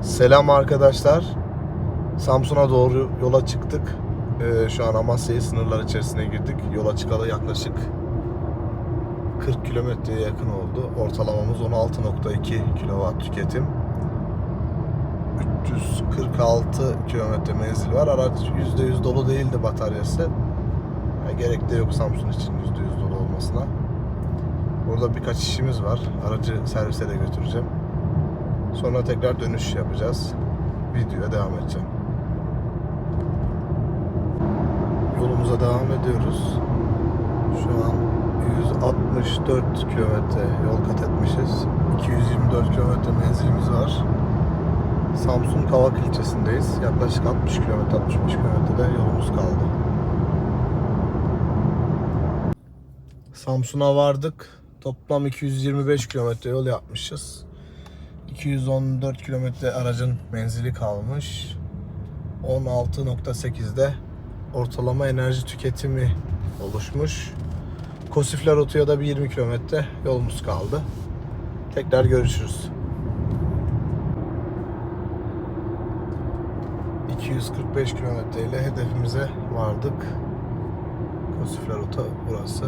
Selam arkadaşlar. Samsun'a doğru yola çıktık. Ee, şu an Amasya'yı sınırlar içerisine girdik. Yola çıkalı yaklaşık 40 kilometreye yakın oldu. Ortalamamız 16.2 kW tüketim. 346 kilometre menzil var. Araç %100 dolu değildi bataryası. Ya gerek de yok Samsun için %100 dolu olmasına. Burada birkaç işimiz var. Aracı servise de götüreceğim. Sonra tekrar dönüş yapacağız. Videoya devam edeceğim. Yolumuza devam ediyoruz. Şu an 164 kilometre yol kat etmişiz. 224 kilometre menzilimiz var. Samsun Kavak ilçesindeyiz. Yaklaşık 60 kilometre 65 kilometrede yolumuz kaldı. Samsun'a vardık. Toplam 225 kilometre yol yapmışız. 214 kilometre aracın menzili kalmış. 16.8'de ortalama enerji tüketimi oluşmuş. Kosifler Otu'ya da bir 20 kilometre yolumuz kaldı. Tekrar görüşürüz. 245 kilometre ile hedefimize vardık. Kosifler Otu burası.